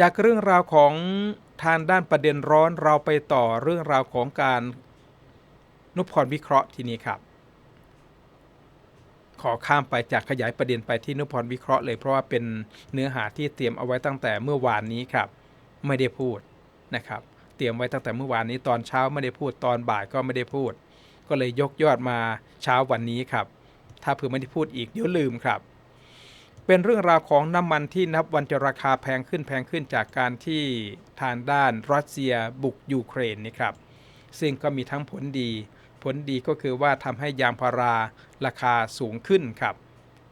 จากเรื่องราวของทางด้านประเด็นร้อนเราไปต่อเรื่องราวของการนุพรวิเคราะห์ทีนี้ครับ ขอข้ามไปจากขยายประเด็นไปที่นุพรวิเคราะห์เลยเพราะว่าเป็นเนื้อหาที่เตรียมเอาไว้ตั้งแต่เมื่อวานนี้ครับ ไม่ได้พูดนะครับ เตรียมไว้ตั้งแต่เมื่อวานนี้ตอนเช้าไม่ได้พูดตอนบ่ายก็ไม่ได้พูด ก็เลยยกยอดมาเช้าวันนี้ครับ ถ้าเผื่อไม่ได้พูดอีกเดี๋ยวลืมครับ เป็นเรื่องราวของน้ำมันที่นับวันจะราคาแพงขึ้นแพงขึ้นจากการที่ทางด้านรัสเซียบุกยูเครนนี่ครับ ซึ่งก็มีทั้งผลดี ผลดีก็คือว่าทำให้ยางพาราราคาสูงขึ้นครับ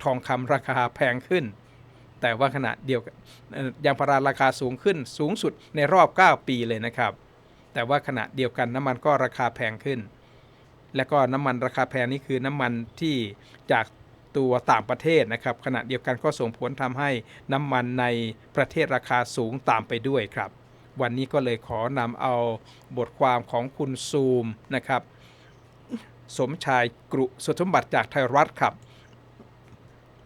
ทองคำราคาแพงขึ้น แต่ว่าขณะเดียวกันยางพาราราคาสูงขึ้น สูงสุดในรอบ 9 ปีเลยนะครับ แต่ว่าขณะเดียวกันน้ำมันก็ราคาแพงขึ้น และก็น้ำมันราคาแพงนี่คือน้ำมันที่จาก ตัวต่างประเทศนะครับขณะเดียวกันก็ส่งผลทำให้น้ำมันในประเทศราคาสูงตามไปด้วยครับ วันนี้ก็เลยขอนำเอาบทความของคุณซูมนะครับ สมชายกรุสุสมบัติจากไทยรัฐครับ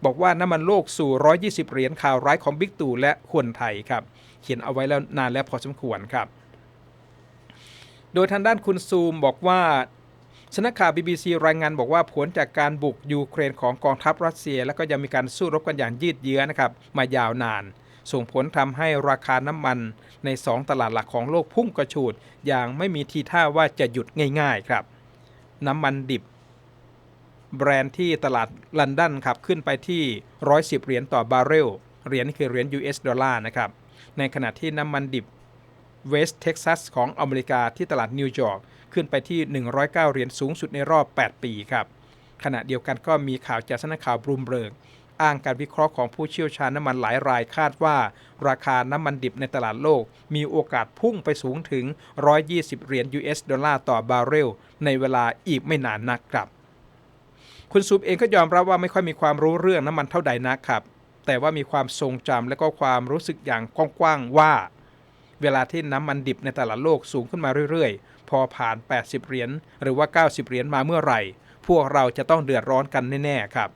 บอกว่าน้ำมันโลกสู่ 120 เหรียญข่าวร้ายของบิ๊กตู่และคนไทยครับ เขียนเอาไว้แล้วนานแล้วพอสมควรครับ โดยทางด้านคุณซูมบอกว่า สนักข่าว BBC รายงานบอกว่าผลจากการบุกยูเครนของกองทัพรัสเซีย แล้วก็ยังมีการสู้รบกันอย่างยืดเยื้อนะครับมายาวนาน ส่งผลทำให้ราคาน้ำมันใน 2 ตลาดหลักของโลกพุ่งกระฉูด อย่างไม่มีทีท่าว่าจะหยุดง่าย ๆครับ น้ำมันดิบ แบรนด์ที่ตลาดลอนดอนครับขึ้นไปที่ 110 เหรียญต่อบาร์เรลเหรียญนี่คือเหรียญ US ดอลลาร์นะครับในขณะที่น้ำมันดิบ เวสต์เท็กซัสของอเมริกาที่ตลาดนิวยอร์กขึ้นไปที่ 109 เหรียญสูงสุดในรอบ 8 ปีครับ ขณะเดียวกันก็มีข่าวจากสนักข่าวบรูมเบิร์กอ้างการวิเคราะห์ของผู้เชี่ยวชาญน้ำมันหลายรายคาดว่า ราคาน้ำมันดิบในตลาดโลก มีโอกาสพุ่งไปสูงถึง 120 เหรียญ US ดอลลาร์ต่อบาร์เรล ในเวลาอีกไม่นานนักครับ คุณซูปเองก็ยอมรับว่าไม่ค่อยมีความรู้เรื่องน้ำมันเท่าใดนักครับ แต่ว่ามีความทรงจำและก็ความรู้สึกอย่างกว้างๆว่า เวลาที่น้ำมันดิบในตลาดโลกสูงขึ้นมาเรื่อยๆ พอผ่าน 80 เหรียญหรือว่า 90 เหรียญมาเมื่อไหร่ พวกเราจะต้องเดือดร้อนกันแน่ๆครับ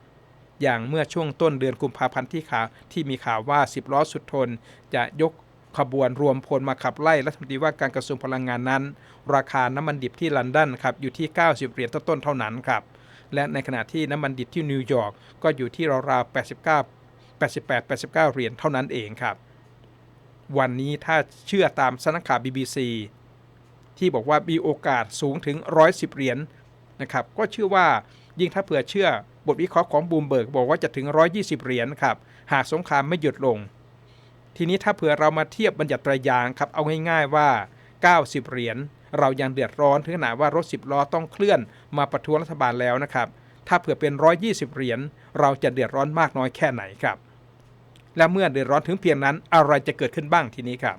อย่างเมื่อช่วงต้นเดือนกุมภาพันธ์ที่ข่าวที่มีข่าวว่า 10 ล้อสุดทน จะยกขบวนรวมพลมาขับไล่รัฐมนตรีว่าการกระทรวงพลังงานนั้น ราคาน้ำมันดิบที่ลอนดอนครับอยู่ที่ 90 เหรียญต้นๆเท่านั้นครับและในขณะที่น้ำมันดิบที่นิวยอร์กก็อยู่ที่ราวๆ89 88 89 เหรียญเท่านั้นเองครับ วันนี้ถ้าเชื่อตามสนักข่าว BBC ที่บอกว่ามีโอกาสสูงถึง 110 เหรียญนะครับก็เชื่อว่ายิ่งถ้าเผื่อเชื่อบทวิเคราะห์ของบูมเบิร์กบอกว่าจะถึง 120 เหรียญครับหากสงครามไม่หยุดลง ทีนี้ถ้าเผื่อเรามาเทียบบัญญัติตรายางครับเอาง่ายๆว่า 90 เหรียญเรายังเดือดร้อนถึงขนาดว่ารถ 10 ล้อต้องเคลื่อนมาประท้วงรัฐบาลแล้วนะครับถ้าเผื่อเป็น 120 เหรียญเราจะเดือดร้อนมากน้อยแค่ไหนครับ และเมื่อเดือดร้อนถึงเพียงนั้นอะไรจะเกิดขึ้นบ้างทีนี้ครับ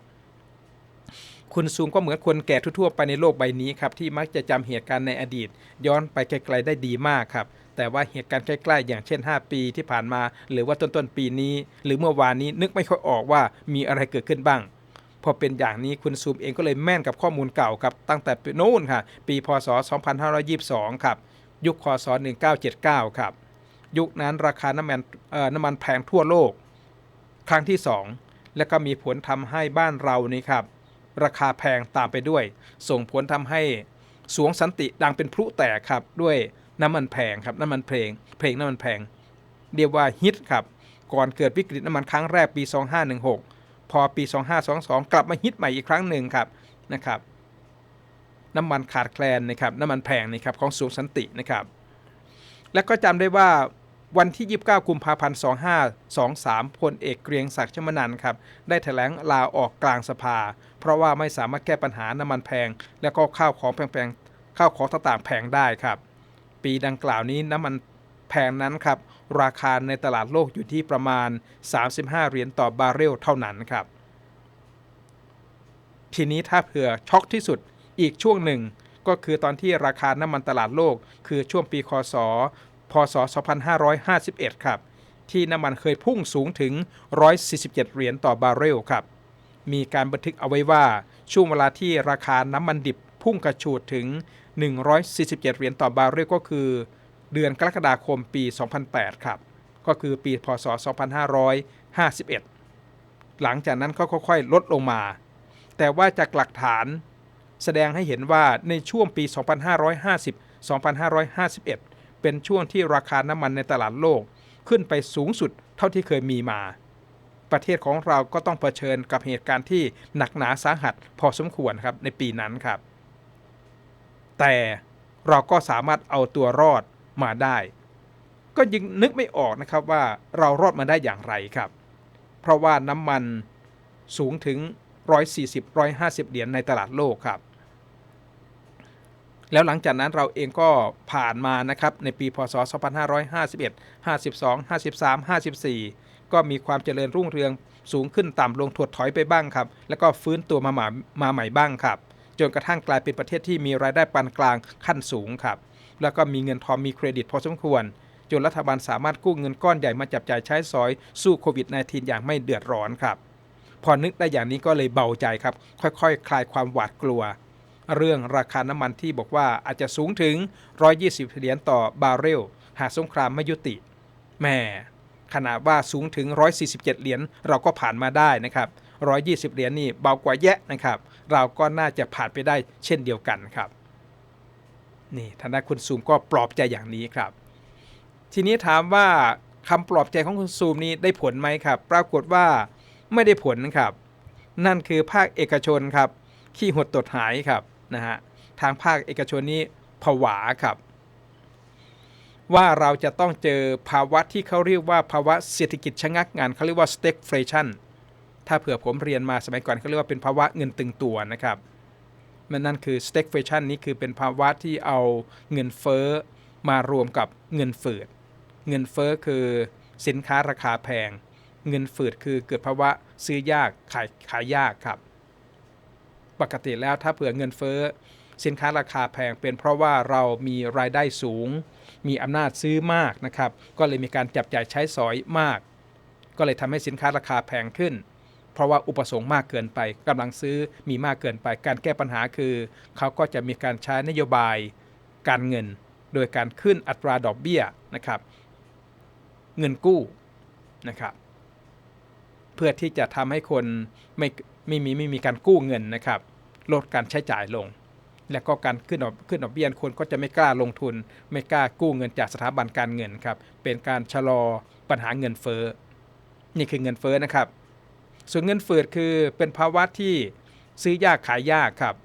คุณซูมก็เหมือนคนแก่ทั่วๆไปในโลกใบนี้ครับที่มักจะจำเหตุการณ์ในอดีต ย้อนไปไกลๆได้ดีมากครับแต่ว่าเหตุการณ์ใกล้ๆอย่างเช่น 5 ปีที่ผ่านมา หรือว่าต้นๆปีนี้ หรือเมื่อวานนี้นึกไม่ค่อยออกว่ามีอะไรเกิดขึ้นบ้าง พอเป็นอย่างนี้คุณซูมเองก็เลยแม่นกับข้อมูลเก่าครับตั้งแต่โน้นค่ะ ปีพศ 2522 ครับ ยุคคศ1979 ครับ ยุคนั้นราคาน้ำมันน้ำมันแพงทั่วโลก ครั้งที่ 2 และก็มีผลทำให้บ้านเรานี่ครับ ราคาแพงตามไปด้วย ส่งผลทำให้สวงสันติดังเป็นพลุแตกครับ ด้วยน้ำมันแพงครับน้ำมันเพลง เพลงน้ำมันแพง เรียกว่าฮิตครับ ก่อนเกิดวิกฤตน้ำมันครั้งแรกปี 2516 พอปี 2522 กลับมาฮิตใหม่อีกครั้งหนึ่งครับนะครับ น้ำมันขาดแคลนนะครับน้ำมันแพงนะครับของสวงสันตินะครับ และก็จำได้ว่า วันที่ 29 กุมภาพันธ์ 2523 พลเอกเกรียงศักดิ์ชมนันครับ ได้แถลงลาออกกลางสภา เพราะว่าไม่สามารถแก้ปัญหาน้ำมันแพง และก็ข้าวของแพงๆ ข้าวของต่างๆแพงได้ครับ ปีดังกล่าวนี้น้ำมันแพงนั้นครับ ราคาในตลาดโลกอยู่ที่ประมาณ 35 เหรียญต่อบาร์เรลเท่านั้นครับ ทีนี้ถ้าเผื่อช็อกที่สุดอีกช่วงหนึ่งก็คือตอนที่ราคาน้ำมันตลาดโลก คือช่วงปีคศ ศ 2551 ครับ ที่น้ำมันเคยพุ่งสูงถึง 147 เหรียญต่อบาร์เรลครับ มีการบันทึกเอาไว้ว่าช่วงเวลาที่ราคาน้ำมันดิบพุ่งกระฉูดถึง 147 เหรียญต่อบาร์เรลก็คือ เดือนกรกฎาคมปี 2008 ครับ ก็คือปีพศ 2551 หลังจากนั้นก็ค่อยๆ ลดลงมา แต่ว่าจากหลักฐานแสดงให้เห็นว่าในช่วงปี 2550-2551 เป็นช่วงที่ราคาน้ำมันในตลาดโลก ขึ้นไปสูงสุดเท่าที่เคยมีมา ประเทศของเราก็ต้องเผชิญกับเหตุการณ์ที่หนักหนาสาหัสพอสมควรครับในปีนั้นครับ แต่เราก็สามารถเอาตัวรอดมาได้ ก็ยังนึกไม่ออกนะครับว่าเรารอดมาได้อย่างไรครับ เพราะว่าน้ำมันสูงถึง 140-150 เหรียญในตลาดโลกครับ แล้วหลังจากนั้นเราเองก็ผ่านมานะครับในปีพศ 2551 52 53 54 ก็มีความเจริญรุ่งเรืองสูงขึ้นต่ำลงถดถอยไปบ้างครับ แล้วก็ฟื้นตัวมาใหม่มาใหม่บ้างครับจนกระทั่งกลายเป็นประเทศที่มีรายได้ปานกลางขั้นสูงครับ แล้วก็มีเงินทองมีเครดิตพอสมควร จนรัฐบาลสามารถกู้เงินก้อนใหญ่มาจับจ่ายใช้สอยสู้โควิด -19 อย่างไม่เดือดร้อนครับ พอนึกได้อย่างนี้ก็เลยเบาใจครับ ค่อยๆคคลายความหวาดกลัว เรื่องราคาน้ำมันที่บอกว่าอาจจะสูงถึง 120 เหรียญต่อบาร์เรล หากสงครามไม่ยุติแม่ขนาดว่าสูงถึง 147 เหรียญเราก็ผ่านมาได้นะครับ 120 เหรียญนี่เบากว่าแยะนะครับ เราก็น่าจะผ่านไปได้เช่นเดียวกันครับ นี่ทางด้านคุณซูมก็ปลอบใจอย่างนี้ครับ ทีนี้ถามว่าคำปลอบใจของคุณซูมนี้ได้ผลไหมครับ ปรากฏว่าไม่ได้ผลครับ นั่นคือภาคเอกชนครับ ขี้หดตดหายครับ นะฮะทางภาคเอกชนนี้ผวาครับ ว่าเราจะต้องเจอภาวะที่เขาเรียกว่าภาวะเศรษฐกิจชะงักงานเขาเรียกว่า stagflation ถ้าเผื่อผมเรียนมาสมัยก่อนเขาเรียกว่าเป็นภาวะเงินตึงตัวนะครับมันนั่นคือ stagflation นี้คือเป็นภาวะที่เอาเงินเฟ้อมารวมกับเงินฝืด เงินเฟ้อคือสินค้าราคาแพง เงินฝืดคือเกิดภาวะซื้อยากขายขายยากครับ ปกติแล้วถ้าเผื่อเงินเฟ้อสินค้าราคาแพงเป็นเพราะว่าเรามีรายได้สูง มีอำนาจซื้อมากนะครับ ก็เลยมีการจับจ่ายใช้สอยมาก ก็เลยทำให้สินค้าราคาแพงขึ้น เพราะว่าอุปสงค์มากเกินไปกำลังซื้อมีมากเกินไป การแก้ปัญหาคือ เขาก็จะมีการใช้นโยบายการเงิน โดยการขึ้นอัตราดอกเบี้ยนะครับ เงินกู้นะครับ เพื่อที่จะทำให้คนไม่ ไม่มีไม่มีการกู้เงินนะครับ ลดการใช้จ่ายลง และก็การขึ้นดอกขึ้นดอกเบี้ยคนก็จะไม่กล้าลงทุน ไม่กล้ากู้เงินจากสถาบันการเงินครับเป็นการชะลอปัญหาเงินเฟ้อนี่คือเงินเฟ้อนะครับ ส่วนเงินเฟืดคือเป็นภาวะที่ซื้อยากขายยากครับ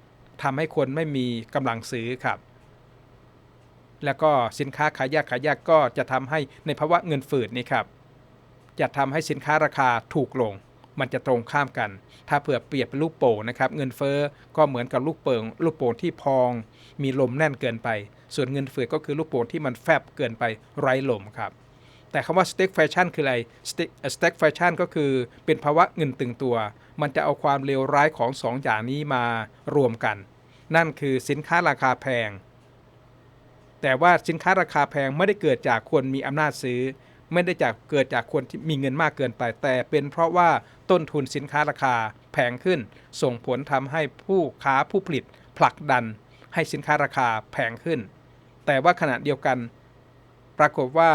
ทำให้คนไม่มีกำลังซื้อครับ แล้วก็สินค้าขายยากขายยากก็จะทำให้ในภาวะเงินฝืดนี่ครับ จะทำให้สินค้าราคาถูกลง มันจะตรงข้ามกัน ถ้าเผื่อเปรียบเป็นลูกโป่งนะครับ เงินเฟ้อก็เหมือนกับลูกเปิงลูกโป่งที่พอง มีลมแน่นเกินไป ส่วนเงินเฟืดก็คือลูกโป่งที่มันแฟบเกินไปไร้ลมครับแต่คำว่า stagflation คืออะไร stagflation ก็คือเป็นภาวะเงินตึงตัว มันจะเอาความเลวร้ายของสองอย่างนี้มารวมกัน นั่นคือสินค้าราคาแพง แต่ว่าสินค้าราคาแพงไม่ได้เกิดจากคนมีอำนาจซื้อ ไม่ได้จากเกิดจากคนที่มีเงินมากเกินไป แต่เป็นเพราะว่าต้นทุนสินค้าราคาแพงขึ้น ส่งผลทำให้ผู้ค้าผู้ผลิตผลักดัน ให้สินค้าราคาแพงขึ้น แต่ว่าขณะเดียวกัน ปรากฏว่า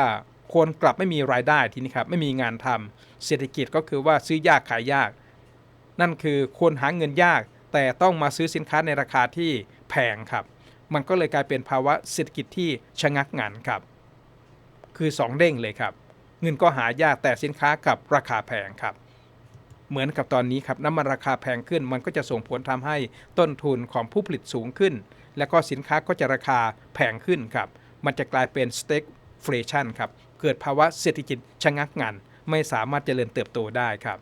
คนกลับไม่มีรายได้ทีนี้ครับไม่มีงานทำเศรษฐกิจก็คือว่าซื้อยากขายยาก นั่นคือคนหาเงินยาก แต่ต้องมาซื้อสินค้าในราคาที่แพงครับ มันก็เลยกลายเป็นภาวะเศรษฐกิจที่ชะงักงันครับ คือ 2 เด้งเลยครับ เงินก็หายากแต่สินค้ากับราคาแพงครับ เหมือนกับตอนนี้ครับน้ำมันราคาแพงขึ้น มันก็จะส่งผลทำให้ต้นทุนของผู้ผลิตสูงขึ้น และก็สินค้าก็จะราคาแพงขึ้นครับ มันจะกลายเป็น stagflation ครับ เกิดภาวะเศรษฐกิจชะงักงัน ไม่สามารถเจริญเติบโตได้ครับ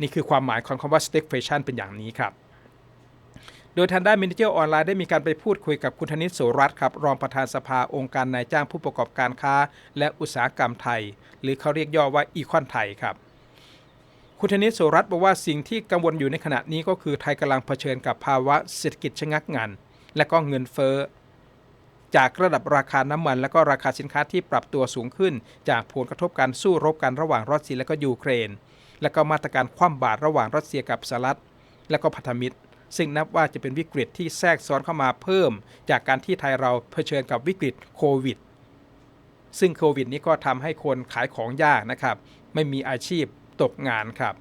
นี่คือความหมายของคำว่า stagflation เป็นอย่างนี้ครับ โดยทางด้านมินิเจอร์ออนไลน์ได้มีการไปพูดคุยกับคุณธนิตโสรัตน์ครับรองประธานสภาองค์การนายจ้างผู้ประกอบการค้า และอุตสาหกรรมไทย หรือเขาเรียกย่อว่าอีคอนไทยครับคุณธนิตโสรัตน์บอกว่าสิ่งที่กังวลอยู่ในขณะนี้ก็คือไทยกำลังเผชิญกับภาวะเศรษฐกิจชะงักงัน และก็เงินเฟ้อจากระดับราคาน้ำมัน และก็ราคาสินค้าที่ปรับตัวสูงขึ้น จากผลกระทบการสู้รบกันระหว่างรัสเซียและก็ยูเครน และก็มาตรการคว่ำบาตรระหว่างรัสเซียกับสหรัฐและก็พันธมิตร ซึ่งนับว่าจะเป็นวิกฤตที่แทรกซ้อนเข้ามาเพิ่ม จากการที่ไทยเราเผชิญกับวิกฤตโควิด ซึ่งโควิดนี้ก็ทำให้คนขายของยากนะครับ ไม่มีอาชีพตกงานครับ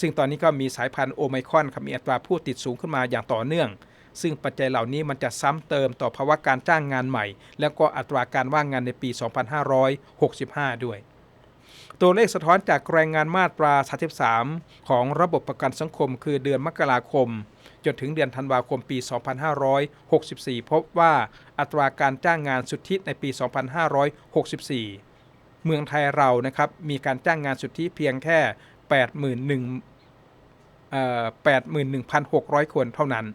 ซึ่งตอนนี้ก็มีสายพันธุ์โอไมครอนครับมีอัตราผู้ติดสูงขึ้นมาอย่างต่อเนื่องซึ่งปัจจัยเหล่านี้มันจะซ้ำเติมต่อภาวะการจ้างงานใหม่ แล้วก็อัตราการว่างงานในปี 2565 ด้วย ตัวเลขสะท้อนจากแรงงานมาตรา 33 ของระบบประกันสังคม คือเดือนมกราคม จนถึงเดือนธันวาคมปี 2564 พบว่าอัตราการจ้างงานสุทธิในปี 2564 เมืองไทยเรานะครับมีการจ้างงานสุทธิเพียงแค่ 81,000 81,600 คนเท่านั้น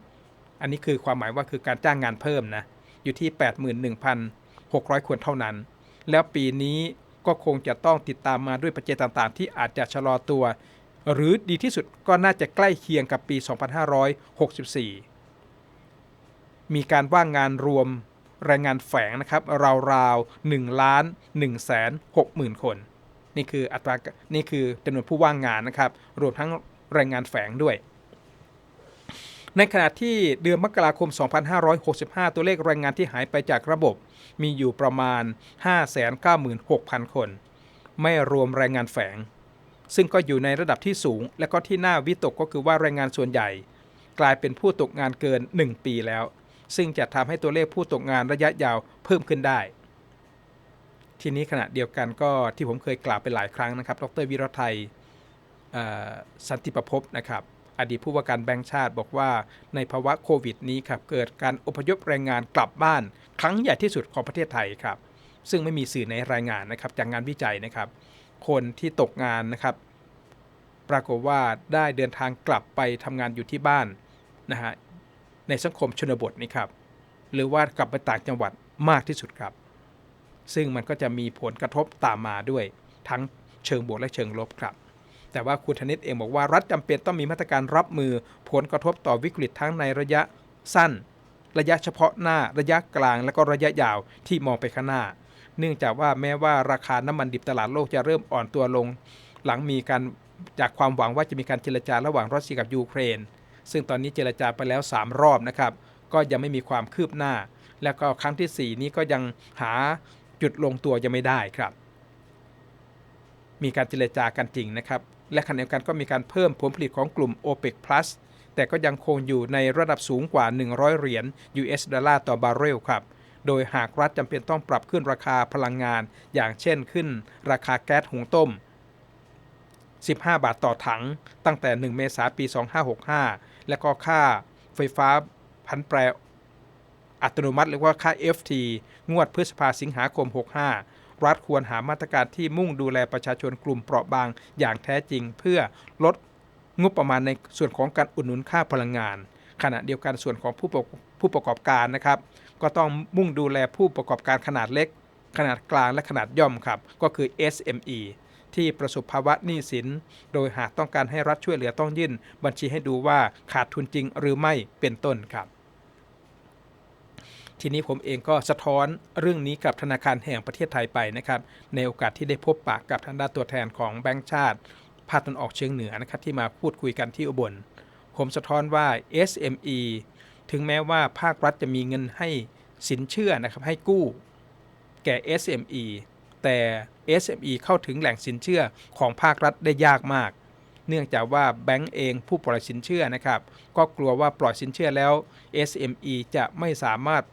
อันนี้คือความหมายว่าคือการจ้างงานเพิ่มนะอยู่ที่ 81,600 คนเท่านั้น แล้วปีนี้ ก็คงจะต้องติดตามมาด้วยปัจจัยต่างๆ ที่อาจจะชะลอตัว หรือดีที่สุดก็น่าจะใกล้เคียงกับปี 2564 มีการว่างงานรวมแรงงานแฝงนะครับราวๆ1ล้าน1แสน6หมื่นคน นี่คืออัตรานี่คือจำนวนผู้ว่างงานนะครับ รวมทั้งแรงงานแฝงด้วย ในขณะที่เดือนมกราคม 2565 ตัวเลขแรงงานที่หายไปจากระบบ มีอยู่ประมาณ 596,000 คน ไม่รวมแรงงานแฝง ซึ่งก็อยู่ในระดับที่สูง และก็ที่น่าวิตกก็คือว่าแรงงานส่วนใหญ่ กลายเป็นผู้ตกงานเกิน 1 ปีแล้ว ซึ่งจะทำให้ตัวเลขผู้ตกงานระยะยาวเพิ่มขึ้นได้ ทีนี้ขณะเดียวกันก็ที่ผมเคยกล่าวไปหลายครั้งนะครับ ดรวิรไทยสันติประพบนะครับ อดีตผู้ว่าการแบงก์ชาติบอกว่า ในภาวะโควิดนี้ครับเกิดการอพยพแรงงานกลับบ้าน ครั้งใหญ่ที่สุดของประเทศไทยครับ ซึ่งไม่มีสื่อในรายงานนะครับจากงานวิจัยนะครับ คนที่ตกงานนะครับ ปรากฏว่าได้เดินทางกลับไปทำงานอยู่ที่บ้านนะฮะในสังคมชนบทนี่ครับ หรือว่ากลับไปต่างจังหวัดมากที่สุดครับ ซึ่งมันก็จะมีผลกระทบตามมาด้วยทั้งเชิงบวกและเชิงลบครับ แต่ว่าคุณธนิตเองบอกว่ารัฐจำเป็นต้องมีมาตรการรับมือผลกระทบต่อวิกฤตทั้งในระยะสั้น ระยะเฉพาะหน้าระยะกลางและก็ระยะยาวที่มองไปข้างหน้า เนื่องจากว่าแม้ว่าราคาน้ำมันดิบตลาดโลกจะเริ่มอ่อนตัวลง หลังมีการจากความหวังว่าจะมีการเจรจาระหว่างรัสเซียกับยูเครน ซึ่งตอนนี้เจรจาไปแล้ว 3 รอบนะครับ ก็ยังไม่มีความคืบหน้า แล้วก็ครั้งทีสี่4 นี้ก็ยังหาจุดลงตัวยังไม่ได้ครับ มีการเจรจากันจริงนะครับ และขณะเดียวกันก็มีการเพิ่มผลผลิตของกลุ่ม OPEC Plus แต่ก็ยังคงอยู่ในระดับสูงกว่า 100 เหรียญ US ดอลลาร์ต่อบาร์เรลครับ โดยหากรัฐจำเป็นต้องปรับขึ้นราคาพลังงาน อย่างเช่นขึ้น ราคาแก๊สหุงต้ม 15 บาทต่อถัง ตั้งแต่ 1 เมษายนปี 2565 และก็ค่าไฟฟ้าพันแปรอัตโนมัติหรือว่าค่า FT งวดพฤษภาสิงหาคม 65 รัฐควรหามาตรการที่มุ่งดูแลประชาชนกลุ่มเปราะบางอย่างแท้จริง เพื่อลดงบประมาณในส่วนของการอุดหนุนค่าพลังงาน ขณะเดียวกันส่วนของผู้ประผู้ประกอบการนะครับ ก็ต้องมุ่งดูแลผู้ประกอบการขนาดเล็ก ขนาดกลางและขนาดย่อมครับ ก็คือ SME ที่ประสบภาวะหนี้สิน โดยหากต้องการให้รัฐช่วยเหลือต้องยื่น บัญชีให้ดูว่าขาดทุนจริงหรือไม่เป็นต้นครับ ทีนี้ผมเองก็สะท้อนเรื่องนี้กับธนาคารแห่งประเทศไทยไปนะครับ ในโอกาสที่ได้พบปากกับทางด้านตัวแทนของแบงก์ชาติภาคตะวันออกเฉียงเหนือนะครับที่มาพูดคุยกันที่อุบล ผมสะท้อนว่า SME ถึงแม้ว่าภาครัฐจะมีเงินให้สินเชื่อนะครับให้กู้ แก่ SME แต่ SME เข้าถึงแหล่งสินเชื่อของภาครัฐได้ยากมาก เนื่องจากว่าแบงก์เองผู้ปล่อยสินเชื่อนะครับ ก็กลัวว่าปล่อยสินเชื่อแล้ว SME จะไม่สามารถ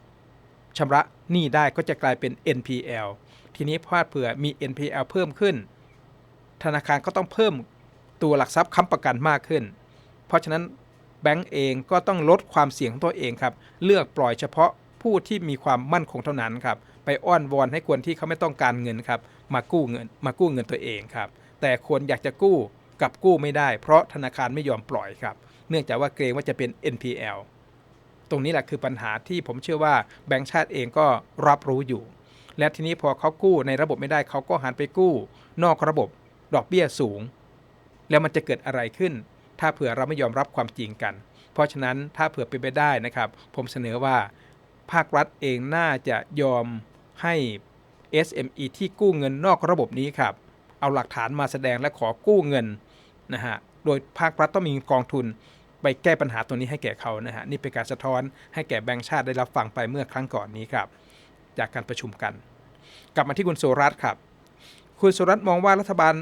ชำระหนี้ได้ก็จะกลายเป็น NPL ทีนี้พลาดเผื่อมี NPL เพิ่มขึ้น ธนาคารก็ต้องเพิ่มตัวหลักทรัพย์ค้ำประกันมากขึ้น เพราะฉะนั้นแบงก์เองก็ต้องลดความเสี่ยงของตัวเองครับ เลือกปล่อยเฉพาะผู้ที่มีความมั่นคงเท่านั้นครับ ไปอ้อนวอนให้คนที่เขาไม่ต้องการเงินครับ มากู้เงิน มากู้เงินตัวเองครับ แต่คนอยากจะกู้กลับกู้ไม่ได้ เพราะธนาคารไม่ยอมปล่อยครับ เนื่องจากว่าเกรงว่าจะเป็น NPL ตรงนี้แหละคือปัญหาที่ผมเชื่อว่าแบงก์ชาติเองก็รับรู้อยู่ และทีนี้พอเขากู้ในระบบไม่ได้เขาก็หันไปกู้ นอกระบบดอกเบี้ยสูง แล้วมันจะเกิดอะไรขึ้น ถ้าเผื่อเราไม่ยอมรับความจริงกัน เพราะฉะนั้นถ้าเผื่อเป็นไปได้นะครับ ผมเสนอว่าภาครัฐเองน่าจะยอมให้ SME ที่กู้เงินนอกระบบนี้ครับเอาหลักฐานมาแสดงและขอกู้เงินนะฮะโดยภาครัฐต้องมีกองทุน ไปแก้ปัญหาตัวนี้ให้แก่เขานะฮะนี่เป็นการสะท้อนให้แก่แบงก์ชาติได้รับฟังไปเมื่อครั้งก่อนนี้ครับ จากการประชุมกัน กลับมาที่คุณสุรัตน์ครับ คุณสุรัตน์มองว่ารัฐบาล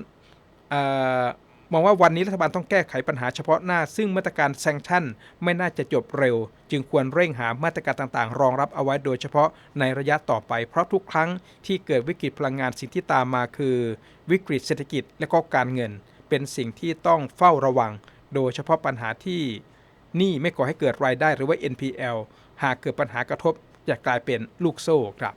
ออมองว่าวันนี้รัฐบาลต้องแก้ไขปัญหาเฉพาะหน้า ซึ่งมาตรการแซงชั่นไม่น่าจะจบเร็ว จึงควรเร่งหามาตรการต่างๆ รองรับเอาไว้โดยเฉพาะในระยะต่อไป เพราะทุกครั้งที่เกิดวิกฤตพลังงานสิ่งที่ตามมาคือ วิกฤตเศรษฐกิจและก็การเงิน เป็นสิ่งที่ต้องเฝ้าระวัง โดยเฉพาะปัญหาที่หนี้ไม่ก่อให้เกิดรายได้หรือว่า NPL หากเกิดปัญหากระทบจะกลายเป็นลูกโซ่ครับ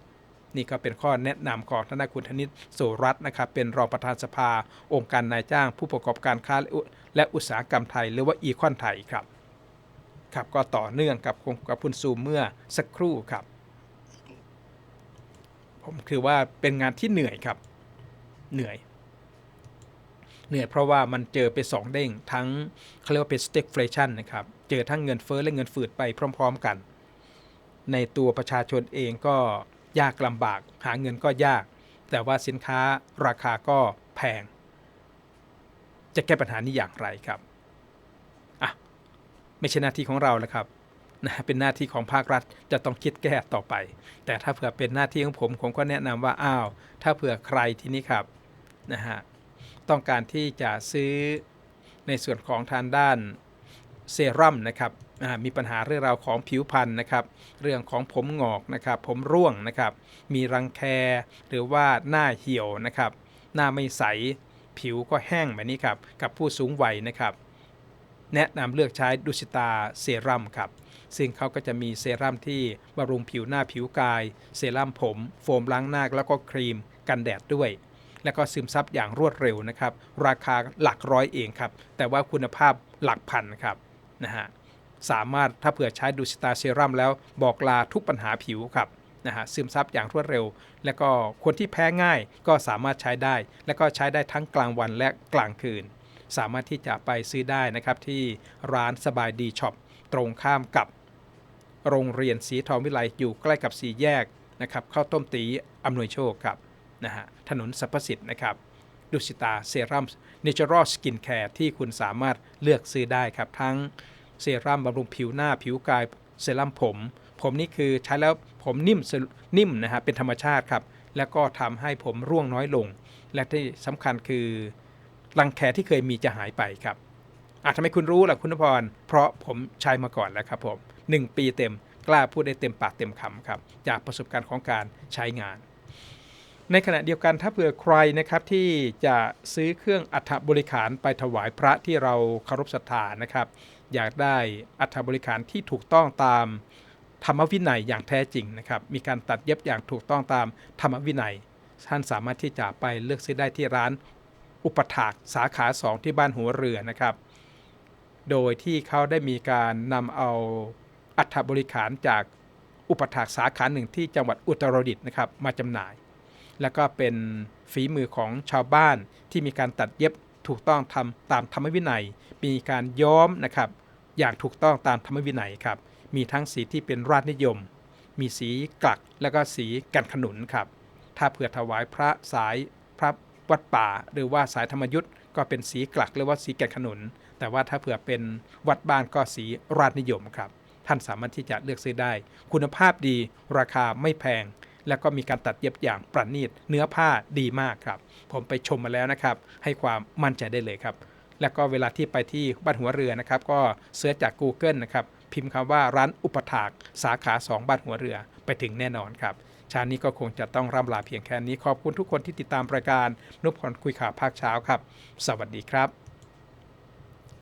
นี่ก็เป็นข้อแนะนำของทนายคุณธนิตโสรัตน์นะครับเป็นรองประธานสภา องค์การนายจ้าง ผู้ประกอบการค้าและอุและอุตสาหกรรมไทย หรือว่าอีคอนไทยครับครับก็ต่อเนื่องกับกับคุณซูมเมื่อสักครู่ครับ ผมคือว่าเป็นงานที่เหนื่อยครับ เหนื่อย เหนื่อยเพราะว่ามันเจอไปสองเด้ง ทั้งเขาเรียกว่าเป็น stagflation นะครับ เจอทั้งเงินเฟ้อและเงินฝืดไปพร้อม ๆกัน ในตัวประชาชนเองก็ยากลำบาก หาเงินก็ยาก แต่ว่าสินค้าราคาก็แพง จะแก้ปัญหานี้อย่างไรครับอะไม่ใช่หน้าที่ของเราแล้วครับนะเป็นหน้าที่ของภาครัฐจะต้องคิดแก้ต่อไป แต่ถ้าเผื่อเป็นหน้าที่ของผมผมก็แนะนำว่าอ้าวถ้าเผื่อใครที่นี้ครับนะฮะ ต้องการที่จะซื้อในส่วนของทางด้านเซรั่มนะครับมีปัญหาเรื่องราวของผิวพรรณนะครับ เรื่องของผมงอกนะครับ ผมร่วงนะครับ มีรังแค หรือว่าหน้าเหี่ยวนะครับ หน้าไม่ใส ผิวก็แห้งแบบนี้ครับ กับผู้สูงวัยนะครับ แนะนำเลือกใช้ดุสิตาเซรั่มครับ ซึ่งเขาก็จะมีเซรั่มที่บำรุงผิวหน้าผิวกาย เซรั่มผม โฟมล้างหน้าแล้วก็ครีมกันแดดด้วย แล้วก็ซึมซับอย่างรวดเร็วนะครับ ราคาหลักร้อยเองครับ แต่ว่าคุณภาพหลักพันครับนะฮะสามารถถ้าเผื่อใช้ดูสตาเซรั่มแล้วบอกลาทุกปัญหาผิวครับนะฮะซึมซับอย่างรวดเร็ว แล้วก็คนที่แพ้ง่ายก็สามารถใช้ได้ และก็ใช้ได้ทั้งกลางวันและกลางคืน สามารถที่จะไปซื้อได้นะครับที่ร้านสบายดีช็อปตรงข้ามกับ โรงเรียนสีทองวิไลอยู่ใกล้กับสีแยกนะครับข้าวต้มตีอำนวยโชคครับ นะฮะถนนสรรพสิทธิ์นะครับดุสิตาเซรั่มเนเจอรัลสกินแคร์ที่คุณสามารถเลือกซื้อได้ครับ ทั้งเซรั่มบำรุงผิวหน้าผิวกายเซรั่มผม ผมนี่คือใช้แล้วผมนิ่มนิ่มนะฮะเป็นธรรมชาติครับ แล้วก็ทำให้ผมร่วงน้อยลง และที่สำคัญคือรังแคที่เคยมีจะหายไปครับอาจทำไมคุณรู้ล่ะคุณนพร เพราะผมใช้มาก่อนแล้วครับผม 1 ปีเต็มกล้าพูดได้เต็มปากเต็มคำครับ จากประสบการณ์ของการใช้งาน ในขณะเดียวกันถ้าเผื่อใครนะครับที่จะซื้อเครื่องอัฐบริขารไปถวายพระที่เราเคารพศรัทธานะครับ อยากได้อัฐบริขารที่ถูกต้องตามธรรมวินัยอย่างแท้จริงนะครับ มีการตัดเย็บอย่างถูกต้องตามธรรมวินัย ท่านสามารถที่จะไปเลือกซื้อได้ที่ร้านอุปถากสาขา2ที่บ้านหัวเรือนะครับ โดยที่เขาได้มีการนำเอาอัฐบริขารจากอุปถากสาขาหนึ่งที่จังหวัดอุตรดิตถ์นะครับมาจำหน่าย แล้วก็เป็นฝีมือของชาวบ้านที่มีการตัดเย็บถูกต้องทำตามธรรมวินัย มีการย้อมนะครับ อย่างถูกต้องตามธรรมวินัยครับ มีทั้งสีที่เป็นราชนิยม มีสีกลักแล้วก็สีกันขนุนครับ ถ้าเผื่อถวายพระสายพระวัดป่า หรือว่าสายธรรมยุทธ์ก็เป็นสีกลักหรือว่าสีกันขนุน แต่ว่าถ้าเผื่อเป็นวัดบ้านก็สีราชนิยมครับ ท่านสามารถที่จะเลือกซื้อได้ คุณภาพดีราคาไม่แพง แล้วก็มีการตัดเย็บอย่างประณีตเนื้อผ้าดีมากครับ ผมไปชมมาแล้วนะครับ ให้ความมั่นใจได้เลยครับ แล้วก็เวลาที่ไปที่บ้านหัวเรือนะครับ ก็เสิร์ชจาก Google นะครับ พิมพ์คำว่าร้านอุปถากสาขา 2 บ้านหัวเรือไปถึงแน่นอนครับชานี้ก็คงจะต้องร่ำลาเพียงแค่นี้ขอบคุณทุกคนที่ติดตามรายการนุพพรคุยข่าวภาคเช้าครับ สวัสดีครับ